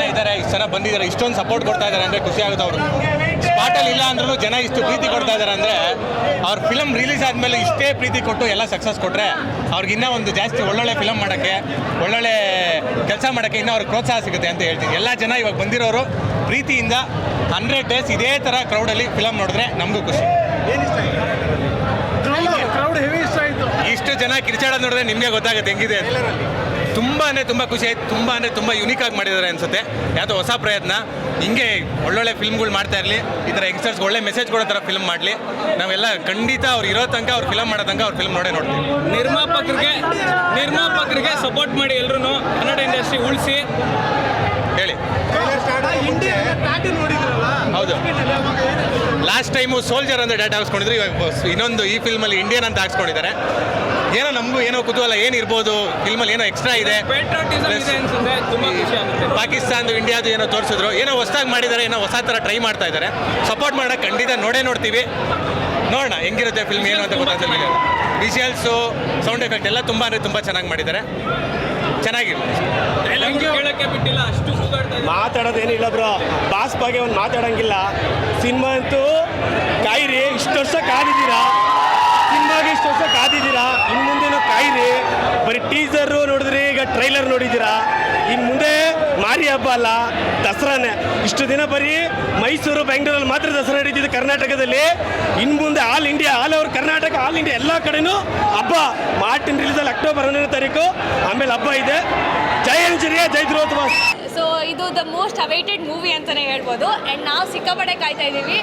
ಜನ ಇದ್ದಾರೆ ಇಷ್ಟು ಜನ ಬಂದಿದ್ದಾರೆ ಇಷ್ಟೊಂದು ಸಪೋರ್ಟ್ ಕೊಡ್ತಾ ಇದ್ದಾರೆ ಅಂದ್ರೆ ಖುಷಿ ಆಗುತ್ತೆ ಅವರು. ಸ್ಪಾಟಲ್ಲಿ ಇಲ್ಲ ಅಂದ್ರೂ ಜನ ಇಷ್ಟು ಪ್ರೀತಿ ಕೊಡ್ತಾ ಇದ್ದಾರೆ ಅಂದ್ರೆ ಅವ್ರ ಫಿಲಮ್ ರಿಲೀಸ್ ಆದಮೇಲೆ ಇಷ್ಟೇ ಪ್ರೀತಿ ಕೊಟ್ಟು ಎಲ್ಲ ಸಕ್ಸಸ್ ಕೊಟ್ರೆ ಅವ್ರಿಗೆ ಇನ್ನೂ ಒಂದು ಜಾಸ್ತಿ ಒಳ್ಳೊಳ್ಳೆ ಫಿಲಮ್ ಮಾಡೋಕ್ಕೆ ಒಳ್ಳೊಳ್ಳೆ ಕೆಲಸ ಮಾಡೋಕ್ಕೆ ಇನ್ನೂ ಅವ್ರಿಗೆ ಪ್ರೋತ್ಸಾಹ ಸಿಗುತ್ತೆ ಅಂತ ಹೇಳ್ತೀನಿ. ಎಲ್ಲ ಜನ ಇವಾಗ ಬಂದಿರೋರು ಪ್ರೀತಿಯಿಂದ ಹಂಡ್ರೆಡ್ ಡೇಸ್ ಇದೇ ಥರ ಕ್ರೌಡಲ್ಲಿ ಫಿಲಮ್ ನೋಡಿದ್ರೆ ನಮಗೂ ಖುಷಿ. ಇಷ್ಟ ಜನ ಕಿರ್ಚಾಡೋದು ನೋಡಿದ್ರೆ ನಿಮಗೆ ಗೊತ್ತಾಗುತ್ತೆ ಹೆಂಗಿದೆ ತುಂಬ ಅಂದರೆ ತುಂಬ ಖುಷಿ ಆಯ್ತು ತುಂಬ ಅಂದರೆ ತುಂಬ ಯುನೀಕ್ ಆಗಿ ಮಾಡಿದ್ದಾರೆ ಅನ್ಸುತ್ತೆ. ಯಾವುದೋ ಹೊಸ ಪ್ರಯತ್ನ. ಹಿಂಗೆ ಒಳ್ಳೊಳ್ಳೆ ಫಿಲ್ಮ್ಗಳು ಮಾಡ್ತಾ ಇರಲಿ ಈ ಥರ ಯಂಗ್ಸ್ಟರ್ಸ್ ಒಳ್ಳೆ ಮೆಸೇಜ್ ಕೊಡೋ ಥರ ಫಿಲ್ಮ್ ಮಾಡಲಿ. ನಾವೆಲ್ಲ ಖಂಡಿತ ಅವ್ರು ಇರೋ ತನಕ ಅವ್ರು ಫಿಲಮ್ ಮಾಡೋ ತನಕ ಅವ್ರ ಫಿಲ್ಮ್ ನೋಡೇ ನೋಡ್ತೀವಿ. ನಿರ್ಮಾಪಕರಿಗೆ ನಿರ್ಮಾಪಕರಿಗೆ ಸಪೋರ್ಟ್ ಮಾಡಿ ಎಲ್ಲರೂ ಕನ್ನಡ ಇಂಡಸ್ಟ್ರಿ ಉಳಿಸಿ. ಹೇಳಿ. ಹೌದು. ಲಾಸ್ಟ್ ಟೈಮು ಸೋಲ್ಜರ್ ಅಂತ ಡೇಟಾ ಹಾಕ್ಸ್ಕೊಂಡಿದ್ರು ಇವಾಗ ಬಸ್- ಇನ್ನೊಂದು ಈ ಫಿಲ್ಮಲ್ಲಿ ಇಂಡಿಯನ್ ಅಂತ ಹಾಕ್ಸ್ಕೊಂಡಿದ್ದಾರೆ. ಏನೋ ನಮಗೂ ಏನೋ ಕುತೂಹಲ ಏನಿರ್ಬೋದು ಫಿಲ್ಮಲ್ಲಿ ಏನೋ ಎಕ್ಸ್ಟ್ರಾ ಇದೆ. ಪೇಟ್ರೋಟಿಸಮ್ ಇದೆ ಅನ್ಸುತ್ತೆ ತುಂಬಾ ಖುಷಿ ಆಗುತ್ತೆ. ಪಾಕಿಸ್ತಾನದು ಇಂಡಿಯಾದು ಏನೋ ತೋರಿಸಿದ್ರು. ಏನೋ ಹೊಸದಾಗಿ ಮಾಡಿದ್ದಾರೆ ಏನೋ ಹೊಸ ಥರ ಟ್ರೈ ಮಾಡ್ತಾ ಇದ್ದಾರೆ. ಸಪೋರ್ಟ್ ಮಾಡೋಕೆ ಖಂಡಿತ ನೋಡೇ ನೋಡ್ತೀವಿ. ನೋಡೋಣ ಹೆಂಗಿರುತ್ತೆ ಫಿಲ್ಮ್ ಏನು ಅಂತ ಗೊತ್ತಾಗ್ತಿಲ್ಲ ವಿಷುವಲ್ಸು ಸೌಂಡ್ ಎಫೆಕ್ಟ್ ಎಲ್ಲ ತುಂಬ ಅಂದರೆ ತುಂಬ ಚೆನ್ನಾಗಿ ಮಾಡಿದ್ದಾರೆ. ಚೆನ್ನಾಗಿರುತ್ತೆ ಡೈಲಾಗ್ ಕೇಳಕ್ಕೆ ಬಿಟ್ಟಿಲ್ಲ ಅಷ್ಟು ಸುತ್ತಾಡ್ತಾ ಇದೆ. ಮಾತಾಡೋದೇನಿಲ್ಲ ಬ್ರೋ ಬಾಸ್ ಬಗ್ಗೆ ಒಂದು ಮಾತಾಡಂಗಿಲ್ಲ. ಸಿನಿಮಾ ಅಂತೂ ಟೀಸರು ನೋಡಿದ್ರಿ, ಈಗ ಟ್ರೈಲರ್ ನೋಡಿದ್ದೀರಾ? ಇನ್ನು ಮುಂದೆ ಮಾರಿ ಹಬ್ಬ ಅಲ್ಲ, ದಸರಾನೇ. ಇಷ್ಟು ದಿನ ಬರೀ ಮೈಸೂರು, ಬೆಂಗಳೂರಲ್ಲಿ ಮಾತ್ರ ದಸರಾ ನಡೀತಿದೆ ಕರ್ನಾಟಕದಲ್ಲಿ. ಇನ್ನು ಮುಂದೆ all India all over Karnataka all India ಎಲ್ಲ ಕಡೆನೂ ಹಬ್ಬ. ಮಾರ್ಟಿನ್ ರಿಲೀಸಲ್ಲಿ ಅಕ್ಟೋಬರ್ ಹನ್ನೊಂದನೇ ತಾರೀಕು, ಆಮೇಲೆ ಹಬ್ಬ ಇದೆ. ಜೈ ಅಂಜರಿಯ ಜೈ ಸೊ ಇದು ದ ಮೋಸ್ಟ್ ಅವೈಟೆಡ್ ಮೂವಿ ಅಂತಲೇ ಹೇಳ್ಬೋದು. ಆ್ಯಂಡ್ ನಾವು ಸಿಕ್ಕಾಪಟ್ಟೆ ಕಾಯ್ತಾ ಇದ್ದೀವಿ.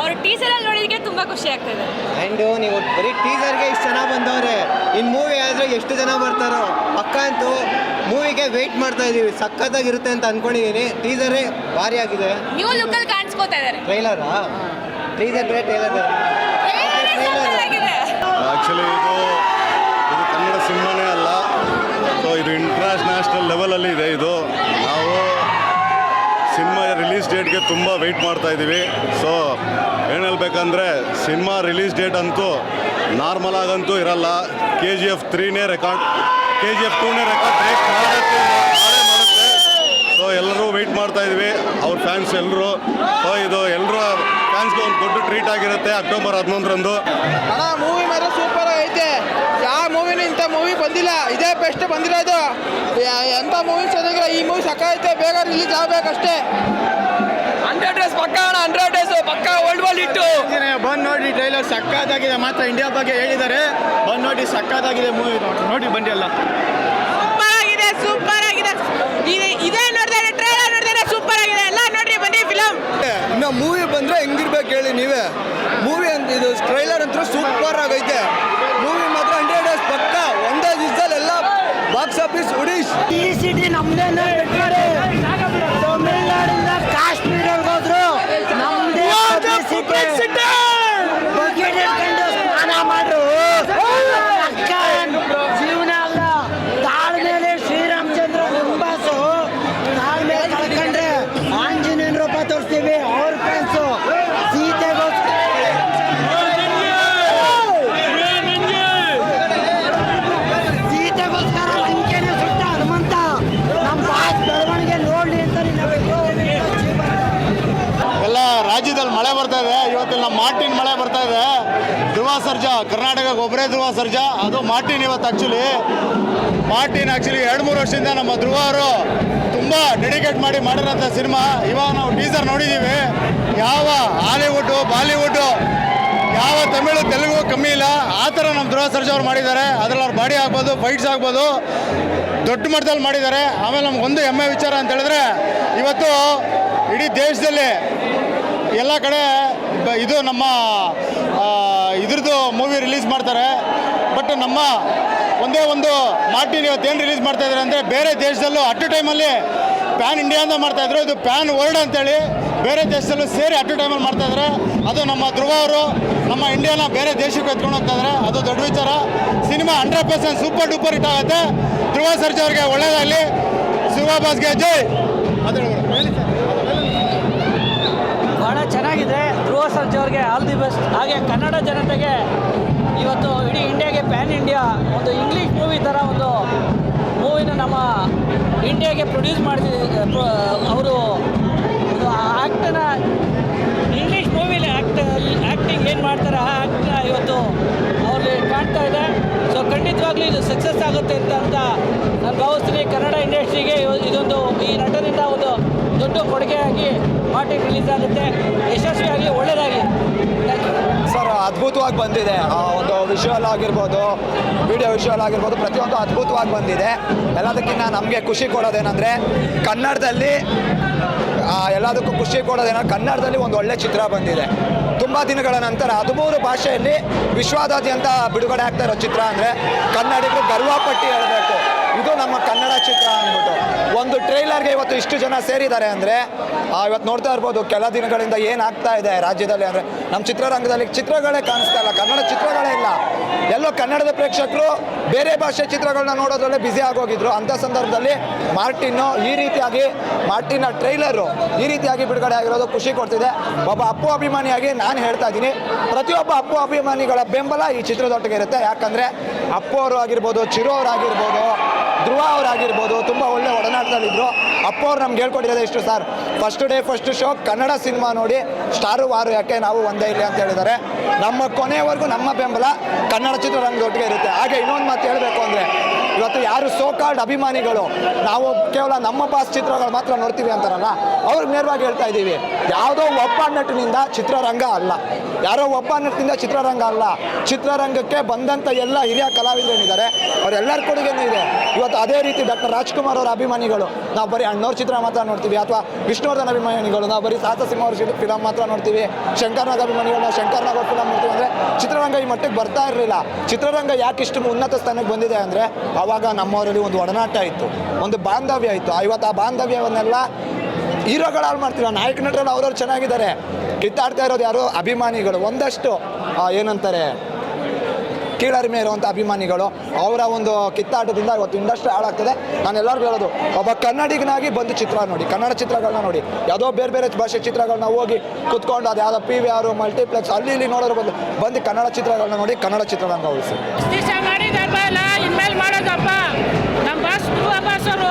ಅವರು ಟೀಸರಲ್ಲಿ ನೋಡಿದಕ್ಕೆ ತುಂಬ ಖುಷಿ ಆಗ್ತಿದೆ. ಅಂಡ್ ನೀವು ಬರೀ ಟೀಸರ್ಗೆ ಇಷ್ಟು ಜನ ಬಂದವ್ರೆ ಇನ್ನು ಮೂವಿ ಆದರೆ ಎಷ್ಟು ಜನ ಬರ್ತಾರೋ ಪಕ್ಕ ಅಂತೂ ಮೂವಿಗೆ ವೆಯ್ಟ್ ಮಾಡ್ತಾ ಇದ್ದೀವಿ ಸಖತ್ತಾಗಿರುತ್ತೆ ಅಂತ ಅನ್ಕೊಂಡಿದ್ದೀನಿ ಟೀಸರೇ ಭಾರಿ ಆಗಿದೆ. ನ್ಯೂ ಲುಕ್ಕಲ್ಲಿ ಕಾಣಿಸ್ಕೋತಾ ಇದಾರೆ ಟ್ರೈಲರಾ ಟೀಸರ್ ಬೇರೆ ಟ್ರೈಲರ್ ಆ್ಯಕ್ಚುಲಿ ಇದು ಇದು ಕನ್ನಡ ಸಿನಿಮಾನೇ ಅಲ್ಲ. ಸೊ ಇದು ಇಂಟರ್ನ್ಯಾಷನಲ್ ಲೆವೆಲಲ್ಲಿ ಇದೆ ಇದು. ನಾವು ಸಿನಿಮಾ ರಿಲೀಸ್ ಡೇಟ್ಗೆ ತುಂಬ ವೆಯ್ಟ್ ಮಾಡ್ತಾ ಇದ್ದೀವಿ ಸೊ ಏನು ಹೇಳ್ಬೇಕಂದ್ರೆ, ಸಿನಿಮಾ ರಿಲೀಸ್ ಡೇಟ್ ಅಂತೂ ನಾರ್ಮಲ್ ಆಗಂತೂ ಇರಲ್ಲ. ಕೆ ಜಿ ಎಫ್ ತ್ರೀನೇ ರೆಕಾರ್ಡ್ ಕೆ ಜಿ ಎಫ್ ಟೂನೇ ರೆಕಾರ್ಡ್ ಬ್ರೇಕ್ ಮಾಡುತ್ತೆ. ಮಾಡೇ ಮಾಡುತ್ತೆ ಸೊ ಎಲ್ಲರೂ ವೆಯ್ಟ್ ಮಾಡ್ತಾ ಇದ್ವಿ. ಅವ್ರ ಫ್ಯಾನ್ಸ್ ಎಲ್ಲರೂ ಸೊ ಇದು ಎಲ್ಲರೂ ಫ್ಯಾನ್ಸ್ಗೆ ಒಂದು ದೊಡ್ಡ ಟ್ರೀಟ್ ಆಗಿರುತ್ತೆ ಅಕ್ಟೋಬರ್ ಹನ್ನೊಂದರಂದು ಅಣ್ಣ ಮೂವಿ ಮಾತ್ರ ಸೂಪರ್ ಐತೆ ಯಾವ ಮೂವಿನೂ ಇಂಥ ಮೂವಿ ಬಂದಿಲ್ಲ ಇದೇ ಬೆಸ್ಟ್ ಬಂದಿರೋದು ಎಂತ ಎಂಥ ಮೂವಿ ಚೆನ್ನಾಗಿಲ್ಲ ಈ ಮೂವಿ ಸಕ್ಕೈತೆ ಬೇಗ ರಿಲೀಸ್ ಆಗ್ಬೇಕಷ್ಟೇ. ಹಂಡ್ರೆಡ್ ಡೇಸ್ ಪಕ್ಕ ಅಣ್ಣ ಹಂಡ್ರೆಡ್ ಡೇಸ್ ಪಕ್ಕ ವರ್ಲ್ಡ್ ವರ್ಲ್ಡ್ ಇಟ್ಟು. ಬಂದು ನೋಡಿ ಟ್ರೈಲರ್ ಸಕ್ಕತ್ತಾಗಿದೆ ಮಾತ್ರ ಇಂಡಿಯಾ ಬಗ್ಗೆ ಹೇಳಿದ್ದಾರೆ. ಬಂದು ನೋಡಿ ಸಕ್ಕತ್ತಾಗಿದೆ ಮೂವಿ ನೋಡಿ ಬನ್ನಿ ಎಲ್ಲ. ಸೂಪರ್ ಆಗಿದೆ ಸೂಪರ್ ಆಗಿದೆ ಇದೆ ಇದೇ ನೋಡಿದ್ರೆ ಟ್ರೈಲರ್ ನೋಡಿದ್ರೆ ಸೂಪರ್ ಆಗಿದೆ ಎಲ್ಲ ನೋಡ್ರಿ ಬನ್ನಿ ಫಿಲಮ್ ಇನ್ನು ಮೂವಿ ಬಂದ್ರೆ ಹೆಂಗಿರ್ಬೇಕು ಹೇಳಿ ನೀವೇ. ಮೂವಿ ಅಂತ ಇದು ಟ್ರೈಲರ್ ಅಂತೂ ಸೂಪರ್ ಆಗೈತೆ ಮೂವಿ ಮಾತ್ರ ಹಂಡ್ರೆಡ್ ಡೇಸ್ ಪಕ್ಕ ಒಂದೇ ದಿವಸದಲ್ಲಿ ಎಲ್ಲ ಬಾಕ್ಸ್ ಆಫೀಸ್ ಸಿಟಿ ನಮ್ದೇನೆ ಧ್ರುವ ಸರ್ಜಾ. ಅದು ಮಾರ್ಟಿನ್ ಇವತ್ತು ಆ್ಯಕ್ಚುಲಿ ಮಾರ್ಟಿನ್ ಆ್ಯಕ್ಚುಲಿ ಎರಡು ಮೂರು ವರ್ಷದಿಂದ ನಮ್ಮ ಧ್ರುವ ಅವರು ತುಂಬ ಡೆಡಿಕೇಟ್ ಮಾಡಿ ಮಾಡಿರೋಂಥ ಸಿನಿಮಾ. ಇವಾಗ ನಾವು ಟೀಸರ್ ನೋಡಿದ್ದೀವಿ ಯಾವ ಹಾಲಿವುಡ್, ಬಾಲಿವುಡ್, ಯಾವ ತಮಿಳು, ತೆಲುಗು ಕಮ್ಮಿ ಇಲ್ಲ. ಆ ಥರ ನಮ್ಮ ಧ್ರುವ ಸರ್ಜಾ ಅವ್ರು ಮಾಡಿದ್ದಾರೆ. ಅದರಲ್ಲಿ ಅವ್ರ ಬಾಡಿ ಆಗ್ಬೋದು ಫೈಟ್ಸ್ ಆಗ್ಬೋದು. ದೊಡ್ಡ ಮಟ್ಟದಲ್ಲಿ ಮಾಡಿದ್ದಾರೆ. ಆಮೇಲೆ ನಮ್ಗೆ ಒಂದು ಹೆಮ್ಮೆ ವಿಚಾರ ಅಂತ ಹೇಳಿದ್ರೆ, ಇವತ್ತು ಇಡೀ ದೇಶದಲ್ಲಿ ಎಲ್ಲ ಕಡೆ ಇದು ನಮ್ಮ ಇದ್ರದ್ದು ಮೂವಿ ರಿಲೀಸ್ ಮಾಡ್ತಾರೆ. ಬಟ್ ನಮ್ಮ ಒಂದೇ ಒಂದು ಮಾರ್ಟಿನ್ ಇವತ್ತೇನು ರಿಲೀಸ್ ಮಾಡ್ತಾ ಇದ್ದಾರೆ ಅಂದರೆ ಬೇರೆ ದೇಶದಲ್ಲೂ ಅಟ್ ಅ ಟೈಮಲ್ಲಿ ಪ್ಯಾನ್ ಇಂಡಿಯಾ ಅಂತ ಮಾಡ್ತಾ ಇದ್ರು. ಇದು ಪ್ಯಾನ್ ವರ್ಲ್ಡ್ ಅಂತೇಳಿ ಬೇರೆ ದೇಶದಲ್ಲೂ ಸೇರಿ ಅಟ್ ಅ ಟೈಮಲ್ಲಿ ಮಾಡ್ತಾ ಇದ್ದಾರೆ. ಅದು ನಮ್ಮ ಧ್ರುವ ಅವರು, ನಮ್ಮ ಇಂಡಿಯಾನ ಬೇರೆ ದೇಶಕ್ಕೆ ಎತ್ಕೊಂಡು ಹೋಗ್ತಾ ಇದ್ದಾರೆ. ಅದು ದೊಡ್ಡ ವಿಚಾರ. Cinema hundred percent super duper hit ಆಗುತ್ತೆ. ಧ್ರುವ ಸರ್ಜಾ ಅವ್ರಿಗೆ ಒಳ್ಳೆಯದಾಗಲಿ ಶಿವ ಬಾಸ್ಗೆ ಜೈ. ಬಹಳ ಸರ್ಜಾ ಅವ್ರಿಗೆ ಆಲ್ ದಿ ಬೆಸ್ಟ್. ಹಾಗೆ ಕನ್ನಡ ಜನತೆಗೆ ಇವತ್ತು ಇಡೀ ಇಂಡಿಯಾಗೆ ಪ್ಯಾನ್ ಇಂಡಿಯಾ, ಒಂದು ಇಂಗ್ಲೀಷ್ ಮೂವಿ ಥರ ಒಂದು ಮೂವಿನ ನಮ್ಮ ಇಂಡಿಯಾಗೆ ಪ್ರೊಡ್ಯೂಸ್ ಮಾಡಿ ಅವರು ಆ್ಯಕ್ಟನ್ನ ಇಂಗ್ಲೀಷ್ ಮೂವಿಲಿ ಆ್ಯಕ್ಟ್ ಆ್ಯಕ್ಟಿಂಗ್ ಏನು ಮಾಡ್ತಾರೆ, ಆ ಆ್ಯಕ್ಟ್ನ ಇವತ್ತು ಅವ್ರಲ್ಲಿ ಕಾಣ್ತಾ ಇದೆ. ಸೊ ಖಂಡಿತವಾಗ್ಲೂ ಇದು ಸಕ್ಸಸ್ ಆಗುತ್ತೆ ಅಂತ ಅಂತ ನಾನು ಭಾವಿಸ್ತೀನಿ. ಕನ್ನಡ ಇಂಡಸ್ಟ್ರಿಗೆ ಇದೊಂದು ಈ ನಟನಿಂದ ಒಂದು ದೊಡ್ಡ ಕೊಡುಗೆಯಾಗಿ ಪಾರ್ಟಿ ರಿಲೀಸ್ ಆಗುತ್ತೆ. ಯಶಸ್ವಿಯಾಗಿ ಒಳ್ಳೆಯದಾಗಲಿ ಸರ್, ಅದ್ಭುತವಾಗಿ ಬಂದಿದೆ. ಆ ಒಂದು ವಿಷುವಲ್ ಆಗಿರ್ಬೋದು ವಿಡಿಯೋ ವಿಷುವಲ್ ಆಗಿರ್ಬೋದು, ಪ್ರತಿಯೊಂದು ಅದ್ಭುತವಾಗಿ ಬಂದಿದೆ. ಎಲ್ಲದಕ್ಕಿಂತ ನಮಗೆ ಖುಷಿ ಕೊಡೋದೇನಂದರೆ, ಕನ್ನಡದಲ್ಲಿ ಎಲ್ಲದಕ್ಕೂ ಖುಷಿ ಕೊಡೋದೇನಂದ್ರೆ, ಕನ್ನಡದಲ್ಲಿ ಒಂದು ಒಳ್ಳೆ ಚಿತ್ರ ಬಂದಿದೆ. ತುಂಬ ದಿನಗಳ ನಂತರ ಹದಿಮೂರು ಭಾಷೆಯಲ್ಲಿ ವಿಶ್ವಾದಾದ್ಯಂತ ಬಿಡುಗಡೆ ಆಗ್ತಾ ಇರೋ ಚಿತ್ರ ಅಂದರೆ ಕನ್ನಡಿಗರು ಗರ್ವಪಟ್ಟು ಹೇಳಬೇಕು. ಇದು ನಮ್ಮ ಕನ್ನಡ ಚಿತ್ರ ಅಂದ್ಬಿಟ್ಟು. ಒಂದು ಟ್ರೈಲರ್ಗೆ ಇವತ್ತು ಇಷ್ಟು ಜನ ಸೇರಿದ್ದಾರೆ ಅಂದರೆ ಇವತ್ತು ನೋಡ್ತಾ ಇರ್ಬೋದು, ಕೆಲ ದಿನಗಳಿಂದ ಏನಾಗ್ತಾ ಇದೆ ರಾಜ್ಯದಲ್ಲಿ ಅಂದರೆ ನಮ್ಮ ಚಿತ್ರರಂಗದಲ್ಲಿ ಚಿತ್ರಗಳೇ ಕಾಣಿಸ್ತಾ ಇಲ್ಲ, ಕನ್ನಡ ಚಿತ್ರಗಳೇ ಇಲ್ಲ. ಎಲ್ಲೋ ಕನ್ನಡದ ಪ್ರೇಕ್ಷಕರು ಬೇರೆ ಭಾಷೆ ಚಿತ್ರಗಳನ್ನ ನೋಡೋದ್ರಲ್ಲೇ ಬ್ಯುಸಿ ಆಗೋಗಿದ್ರು. ಅಂಥ ಸಂದರ್ಭದಲ್ಲಿ ಮಾರ್ಟಿನ್ನು ಈ ರೀತಿಯಾಗಿ ಮಾರ್ಟಿನ ಟ್ರೈಲರು ಈ ರೀತಿಯಾಗಿ ಬಿಡುಗಡೆ ಆಗಿರೋದು ಖುಷಿ ಕೊಡ್ತಿದೆ. ಒಬ್ಬ ಅಪ್ಪು ಅಭಿಮಾನಿಯಾಗಿ ನಾನು ಹೇಳ್ತಾ ಇದ್ದೀನಿ, ಪ್ರತಿಯೊಬ್ಬ ಅಪ್ಪು ಅಭಿಮಾನಿಗಳ ಬೆಂಬಲ ಈ ಚಿತ್ರದೊಟ್ಟಿಗೆ ಇರುತ್ತೆ. ಯಾಕಂದರೆ ಅಪ್ಪು ಅವರು ಆಗಿರ್ಬೋದು, ಚಿರು ಅವರಾಗಿರ್ಬೋದು ಧ್ರುವ ಅವರಾಗಿರ್ಬೋದು, ತುಂಬ ಒಳ್ಳೆ ಒಡನಾಟದಲ್ಲಿದ್ದರು ಅಪ್ಪ ಅವ್ರು ನಮ್ಗೆ ಹೇಳ್ಕೊಟ್ಟಿರೋದು ಎಷ್ಟು sir. First day first show Kannada cinema ನೋಡಿ, ಸ್ಟಾರು ವಾರು ಯಾಕೆ ನಾವು ಒಂದೇ ಇಲ್ಲಿ ಅಂತ ಹೇಳಿದ್ದಾರೆ. ನಮ್ಮ ಕೊನೆಯವರೆಗೂ ನಮ್ಮ ಬೆಂಬಲ ಕನ್ನಡ ಚಿತ್ರರಂಗದೊಟ್ಟಿಗೆ ಇರುತ್ತೆ. ಹಾಗೆ ಇನ್ನೊಂದು ಮಾತು ಹೇಳಬೇಕು ಅಂದರೆ ಇವತ್ತು ಯಾರು ಸೋಕಾಲ್ಡ್ ಅಭಿಮಾನಿಗಳು? ನಾವು ಕೇವಲ ನಮ್ಮ ಬಾಸ್ ಚಿತ್ರಗಳು ಮಾತ್ರ ನೋಡ್ತೀವಿ ಅಂತಾರಲ್ಲ, ಅವ್ರಿಗೆ ನೇರವಾಗಿ ಹೇಳ್ತಾ ಇದ್ದೀವಿ. ಯಾವುದೋ ಒಬ್ಬ ನಟನಿಂದ ಚಿತ್ರರಂಗ ಅಲ್ಲ. ಯಾರೋ ಒಬ್ಬ ನಟನಿಂದ ಚಿತ್ರರಂಗ ಅಲ್ಲ. ಚಿತ್ರರಂಗಕ್ಕೆ ಬಂದಂಥ ಎಲ್ಲ ಹಿರಿಯ ಕಲಾವಿದರೇನಿದ್ದಾರೆ, ಅವರೆಲ್ಲರ ಕೊಡುಗೆನೂ ಇದೆ. ಇವತ್ತು ಅದೇ ರೀತಿ ಡಾಕ್ಟರ್ ರಾಜ್ಕುಮಾರ್ ಅವರ ಅಭಿಮಾನಿಗಳು, ನಾವು ಬರೀ ಅಣ್ಣವ್ರ ಚಿತ್ರ ಮಾತ್ರ ನೋಡ್ತೀವಿ, ಅಥವಾ ವಿಷ್ಣುವರ್ಧನ್ ಅಭಿಮಾನಿಗಳು, ನಾವು ಬರೀ ಸಾಹಸ ಸಿಂಹ ಅವ್ರ ಫಿಲಮ್ ಮಾತ್ರ ನೋಡ್ತೀವಿ, ಶಂಕರ್ನಾಗ್ ಅಭಿಮಾನಿಗಳು, ನಾವು ಶಂಕರ್ನಾಗ್ ಫಿಲಮ್ ನೋಡ್ತೀವಿ ಅಂದರೆ ಚಿತ್ರರಂಗ ಈ ಮಟ್ಟಕ್ಕೆ ಬರ್ತಾ ಇರಲಿಲ್ಲ. ಚಿತ್ರರಂಗ ಯಾಕೆ ಇಷ್ಟು ಉನ್ನತ ಸ್ಥಾನಕ್ಕೆ ಬಂದಿದೆ ಅಂದರೆ ಆವಾಗ ನಮ್ಮವರಲ್ಲಿ ಒಂದು ಒಡನಾಟ ಇತ್ತು, ಒಂದು ಬಾಂಧವ್ಯ ಇತ್ತು. ಇವತ್ತು ಆ ಬಾಂಧವ್ಯವನ್ನೆಲ್ಲ ಹೀರೋಗಳು ಹಾಳು ಮಾಡ್ತೀವಿ ನಾಯಕ ನಟರಲ್ಲಿ ಅವ್ರವ್ರು ಚೆನ್ನಾಗಿದ್ದಾರೆ. ಕಿತ್ತಾಡ್ತಾ ಇರೋದು ಯಾರು ಅಭಿಮಾನಿಗಳು. ಒಂದಷ್ಟು ಏನಂತಾರೆ, ಕೀಳರಿಮೆ ಇರುವಂಥ ಅಭಿಮಾನಿಗಳು ಅವರ ಒಂದು ಕಿತ್ತಾಟದಿಂದ ಇವತ್ತು ಇಂಡಸ್ಟ್ರಿ ಹಾಳಾಗ್ತದೆ. ನಾನು ಎಲ್ಲರಿಗೂ ಹೇಳೋದು, ಒಬ್ಬ ಕನ್ನಡಿಗನಾಗಿ ಬಂದು ಚಿತ್ರ ನೋಡಿ, ಕನ್ನಡ ಚಿತ್ರಗಳನ್ನ ನೋಡಿ. ಯಾವುದೋ ಬೇರೆ ಬೇರೆ ಭಾಷೆ ಚಿತ್ರಗಳನ್ನ ಹೋಗಿ ಕುತ್ಕೊಂಡು ಅದು ಯಾವುದೋ ಪಿ ವಿ ಆರು ಮಲ್ಟಿಪ್ಲೆಕ್ಸ್ ಅಲ್ಲಿ ಇಲ್ಲಿ ನೋಡೋರು ಬದಲು ಬಂದು ಕನ್ನಡ ಚಿತ್ರಗಳನ್ನ ನೋಡಿ ಕನ್ನಡ ಚಿತ್ರರಂಗ ಉಳಿಸಿ ಮಾಡಿದಾರಲ್ಲ ಇನ್ಮೇಲೆ ಮಾಡೋದಪ್ಪ. ನಮ್ಮ ಬಾಸ್ ಅವರು